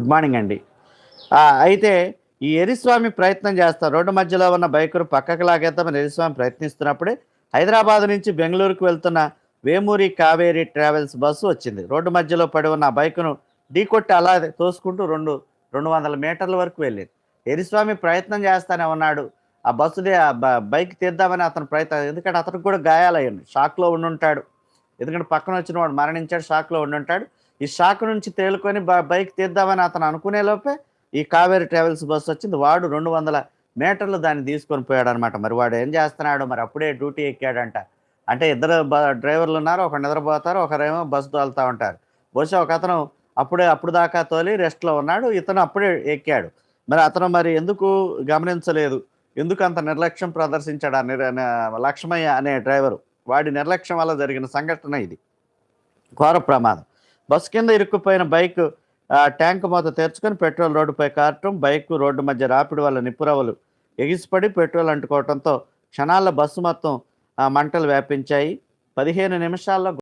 Good morning అండి. అయితే ఈ ఎరిస్వామి ప్రయత్నం చేస్తారు రోడ్డు మధ్యలో ఉన్న బైకును పక్కకు లాగేద్దామని ఎరిస్వామి ప్రయత్నిస్తున్నప్పుడే హైదరాబాద్ నుంచి బెంగళూరుకు వెళ్తున్న వేమూరి కావేరి ట్రావెల్స్ బస్సు వచ్చింది. రోడ్డు మధ్యలో పడి ఉన్న బైకును ఢీకొట్టి అలా తోసుకుంటూ రెండు రెండు వందల మీటర్ల వరకు వెళ్ళింది. ఎరిస్వామి ప్రయత్నం చేస్తానే ఉన్నాడు. ఆ బస్సుని ఆ బైక్ తీద్దామని అతను ప్రయత్నం ఎందుకంటే అతనికి కూడా గాయాలయ్యాడు. షాక్లో ఉండుంటాడు. ఎందుకంటే పక్కన వచ్చిన వాడు మరణించాడు షాక్లో ఉండుంటాడు. ఈ షాక్ నుంచి తేలుకొని బైక్ తీద్దామని అతను అనుకునే లోపే ఈ కావేరి ట్రావెల్స్ బస్సు వచ్చింది. వాడు రెండు వందల మీటర్లు దాన్ని తీసుకొని పోయాడు అనమాట మరి వాడు ఏం చేస్తున్నాడు? మరి అప్పుడే డ్యూటీ ఎక్కాడంట. అంటే ఇద్దరు బ- డ్రైవర్లు ఉన్నారు. ఒక నిద్రపోతారు. ఒకరేమో బస్సు తోలుతూ ఉంటారు. బహుశా ఒక అతను అప్పుడే అప్పుడు దాకా తోలి రెస్ట్లో ఉన్నాడు. ఇతను అప్పుడే ఎక్కాడు. మరి అతను మరి ఎందుకు గమనించలేదు? ఎందుకు అంత నిర్లక్ష్యం ప్రదర్శించాడు ఆ నిర్ లక్ష్మయ్య అనే డ్రైవరు? వాడి నిర్లక్ష్యం వల్ల జరిగిన సంఘటన ఇది. ఘోర ప్రమాదం. బస్సు కింద ఇరుక్కుపోయిన బైక్ ట్యాంక్ మూత తెరుచుకొని పెట్రోల్ రోడ్డుపై కారటం బైక్ రోడ్డు మధ్య రాపిడి వల్ల నిప్పురవలు ఎగిసిపడి పెట్రోల్ అంటుకోవడంతో క్షణాల్లో బస్సు మొత్తం మంటలు వ్యాపించాయి. పదిహేను నిమిషాల్లో